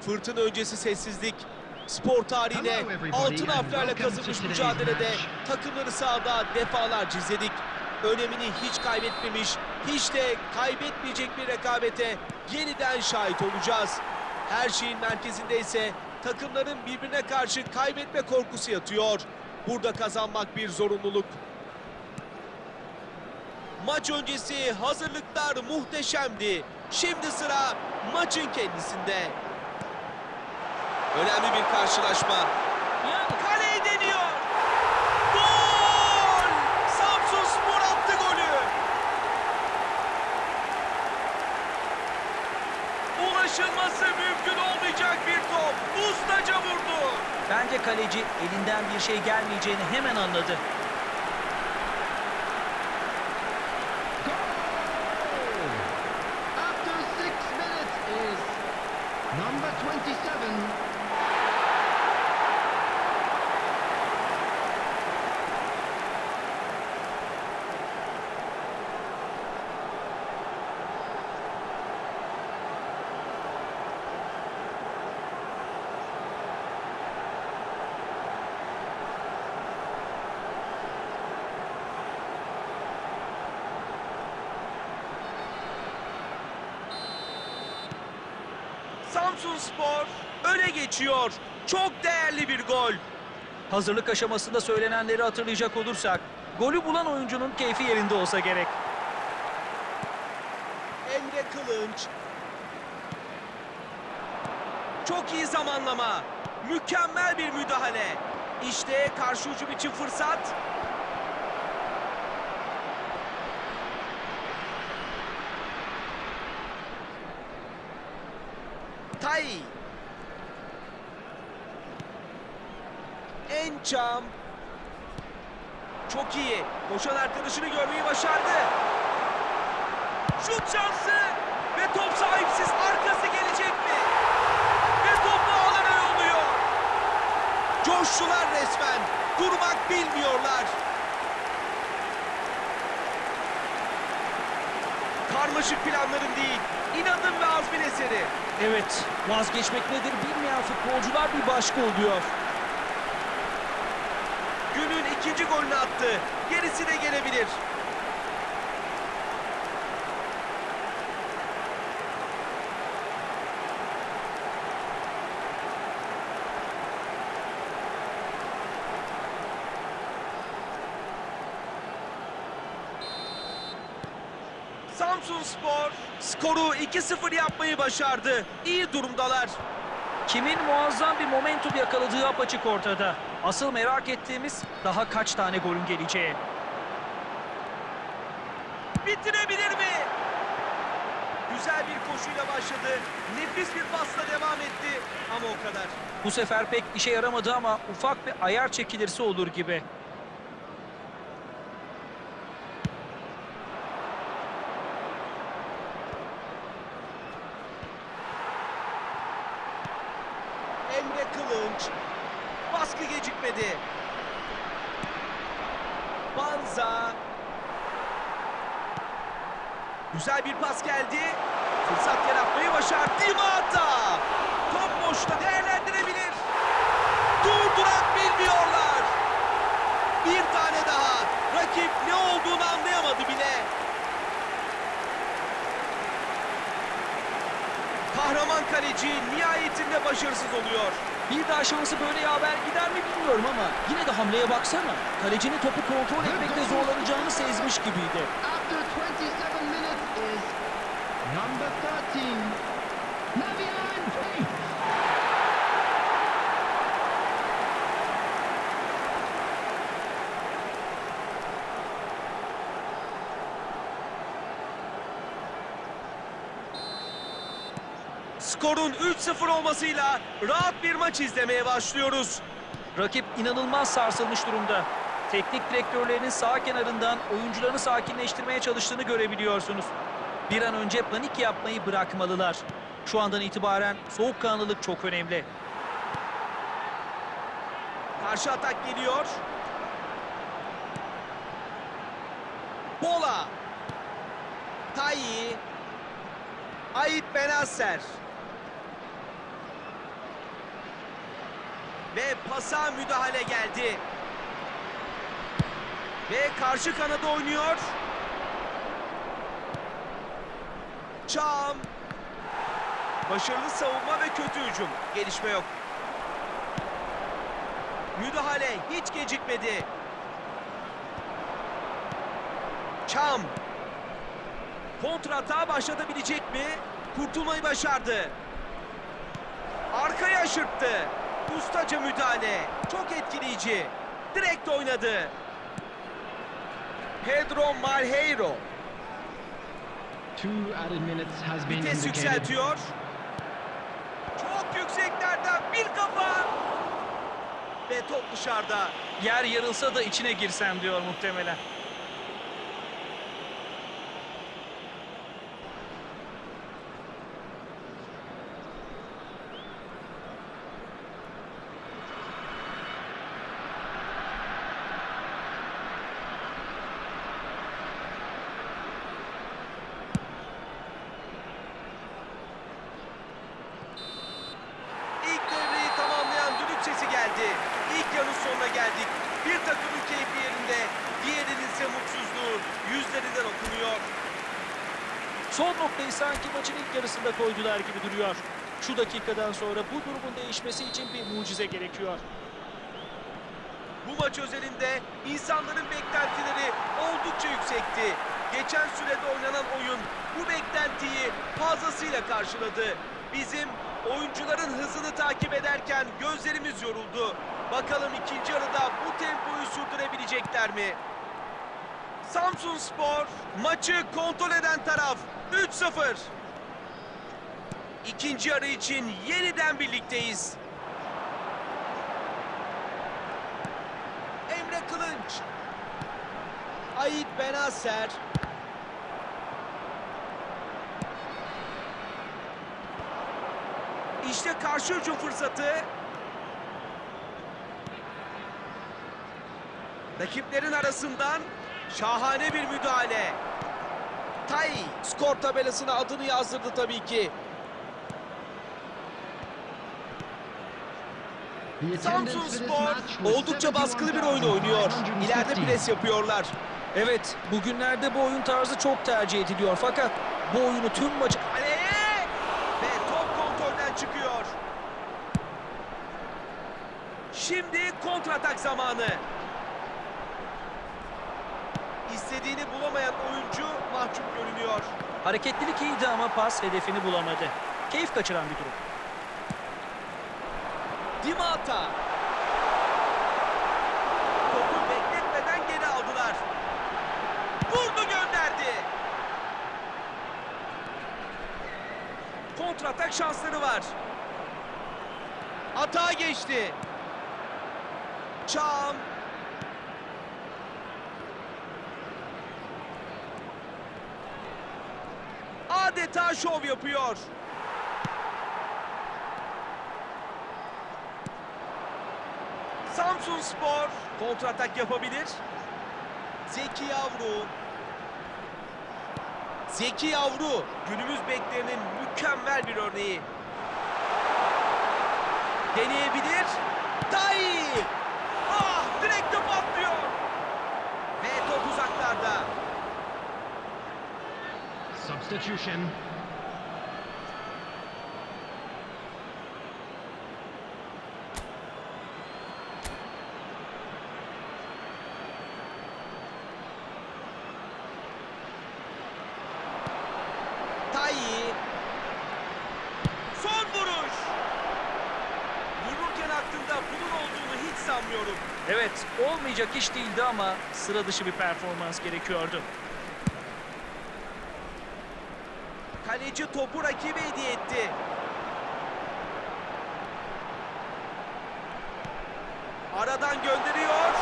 Fırtına öncesi sessizlik. Spor tarihine altın harflerle kazınmış mücadelede takımları sahada defalarca izledik. Önemini hiç kaybetmemiş, hiç de kaybetmeyecek bir rekabete yeniden şahit olacağız. Her şeyin merkezinde ise takımların birbirine karşı kaybetme korkusu yatıyor. Burada kazanmak bir zorunluluk. Maç öncesi hazırlıklar muhteşemdi. Şimdi sıra maçın kendisinde. Önemli bir karşılaşma. Kaleyi deniyor. Gol! Samsun Spor attı golü. Ulaşılması mümkün olmayacak bir top. Ustaca vurdu. Bence kaleci elinden bir şey gelmeyeceğini hemen anladı. Samsun Spor öne geçiyor. Çok değerli bir gol. Hazırlık aşamasında söylenenleri hatırlayacak olursak, golü bulan oyuncunun keyfi yerinde olsa gerek. Emre Kılınç. Çok iyi zamanlama. Mükemmel bir müdahale. İşte karşı hücum için fırsat. Tay. Ençam. Çok iyi. Koşan arkadaşını görmeyi başardı. Şut şansı ve top sahipsiz arkası gelecek mi? Ve topu alana yolluyor. Coştular resmen. Durmak bilmiyorlar. Karmaşık planların değil, inadın ve azmin eseri. Evet, vazgeçmek nedir bilmeyen futbolcular bir başka oluyor. Günün ikinci golünü attı. Gerisi de gelebilir. Samsun Spor skoru 2-0 yapmayı başardı. İyi durumdalar. Kimin muazzam bir momentum yakaladığı apaçık ortada. Asıl merak ettiğimiz daha kaç tane golün geleceği. Bitirebilir mi? Güzel bir koşuyla başladı. Nefis bir pasla devam etti. Ama o kadar. Bu sefer pek işe yaramadı ama ufak bir ayar çekilirse olur gibi. Emre Kılınç. Baskı gecikmedi. Banza. Güzel bir pas geldi. Fırsat yaratmayı başardı. Dimata. Top boşta değerlendirebilir. Durdurak bilmiyorlar. Bir tane daha. Rakip ne olduğunu anlayamadı bile. Kahraman kaleci nihayetinde başarısız oluyor. Bir daha şansı böyle yaver gider mi bilmiyorum ama yine de hamleye baksana. Kalecinin topu kontrol etmekte zorlanacağını sezmiş gibiydi. After 27 minutes is number 13. Navian Keith. Skorun 3-0 olmasıyla rahat bir maç izlemeye başlıyoruz. Rakip inanılmaz sarsılmış durumda. Teknik direktörlerinin sağ kenarından oyuncularını sakinleştirmeye çalıştığını görebiliyorsunuz. Bir an önce panik yapmayı bırakmalılar. Şu andan itibaren soğukkanlılık çok önemli. Karşı atak geliyor. Bola. Tayi. Ait Benasser. Ve pasa müdahale geldi. Ve karşı kanada oynuyor. Çam. Başarılı savunma ve kötü hücum. Gelişme yok. Müdahale hiç gecikmedi. Çam. Kontratağa başlatabilecek mi? Kurtulmayı başardı. Arkaya aşırttı. Ustaca müdahale. Çok etkileyici. Direkt oynadı. Pedro Malheiro. Two added minutes has been Vites indicated. yükseltiyor. Çok yükseklerden bir kafa. Ve top dışarıda. Yer yarılsa da içine girsem diyor muhtemelen. İlk devreyi tamamlayan düdük sesi geldi. İlk yarının sonuna geldik. Bir takımın keyfi yerinde, diğerinin ise mutsuzluğu yüzlerinden okunuyor. Son noktayı sanki maçın ilk yarısında koydular gibi duruyor. Şu dakikadan sonra bu durumun değişmesi için bir mucize gerekiyor. Bu maç özelinde insanların beklentileri oldukça yüksekti. Geçen sürede oynanan oyun bu beklentiyi fazlasıyla karşıladı. Bizim oyuncuların hızını takip ederken gözlerimiz yoruldu. Bakalım ikinci yarıda bu tempoyu sürdürebilecekler mi? Samsun Spor maçı kontrol eden taraf 3-0. İkinci yarı için yeniden birlikteyiz. Emre Kılınç. Ait Benaser. İşte karşı hücum fırsatı. Rakiplerin arasından şahane bir müdahale. Tay skor tabelasına adını yazdırdı tabii ki. Samsun Spor oldukça baskılı bir oyun oynuyor. İleride 71,550. pres yapıyorlar. Evet, bugünlerde bu oyun tarzı çok tercih ediliyor fakat bu oyunu tüm maçı Kaleye ve top kontrolden çıkıyor. Şimdi kontratak zamanı. Mahcup görünüyor. hareketlilik iyiydi ama pas hedefini bulamadı. Keyif kaçıran bir durum. Dimata. Topu bekletmeden geri aldılar. Vurdu gönderdi. Kontratak şansları var. Atağa geçti. Çam. Adeta şov yapıyor. Samsun Spor kontratak yapabilir. Zeki Yavru. Zeki Yavru günümüz beklerinin mükemmel bir örneği. Deneyebilir. Tayyip. Ah direkte patlıyor. Ve top uzaklarda. Substitution. Tayyip. Son vuruş. Vururken aklında bunun olduğunu hiç sanmıyorum. Evet, olmayacak iş değildi ama sıra dışı bir performans gerekiyordu. Kaleci topu rakibe hediye etti. Aradan gönderiyor.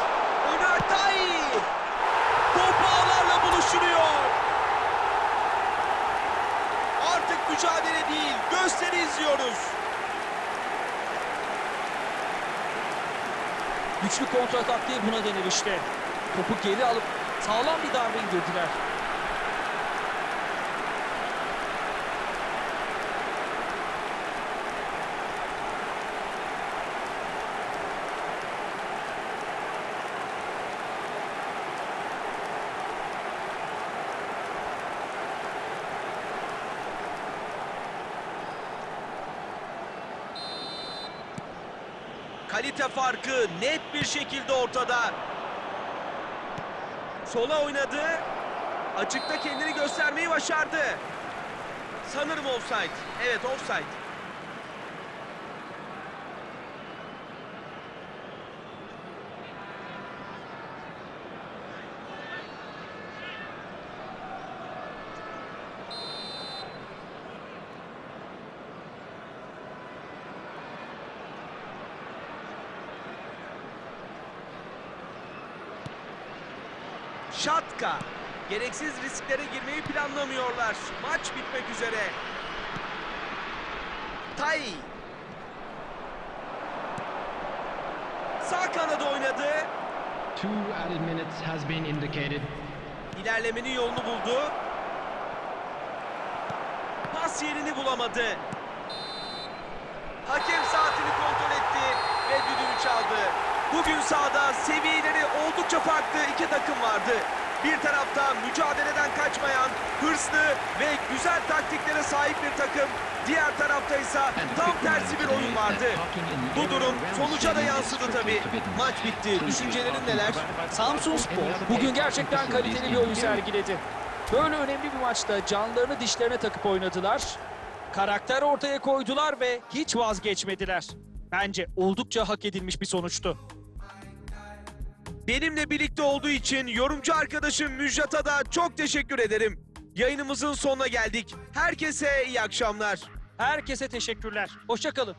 Tayyip. Top ağlarla buluşturuyor. Artık mücadele değil, gösteri izliyoruz. Güçlü kontra taktiği buna denir işte. Topu geri alıp sağlam bir darbe indirdiler. Kalite farkı net bir şekilde ortada. Sola oynadı. Açıkta kendini göstermeyi başardı. Sanırım offside. Evet offside. Şatka. Gereksiz risklere girmeyi planlamıyorlar. Maç bitmek üzere. Tay. Sağ kanada oynadı. Two added minutes has been indicated. İlerlemenin yolunu buldu. Pas yerini bulamadı. Hakem saatini kontrol etti ve düdüğünü çaldı. Bugün sahada seviyeleri oldukça farklı iki takım vardı. Bir tarafta mücadeleden kaçmayan, hırslı ve güzel taktiklere sahip bir takım. Diğer tarafta ise tam tersi bir oyun vardı. Bu durum sonuca da yansıdı tabii. Maç bitti. Düşüncelerin neler? Samsun Spor bugün gerçekten kaliteli bir oyun sergiledi. Böyle önemli bir maçta canlarını dişlerine takıp oynadılar. Karakter ortaya koydular ve hiç vazgeçmediler. Bence oldukça hak edilmiş bir sonuçtu. Benimle birlikte olduğu için yorumcu arkadaşım Müjdat'a da çok teşekkür ederim. Yayınımızın sonuna geldik. Herkese iyi akşamlar. Herkese teşekkürler. Hoşçakalın.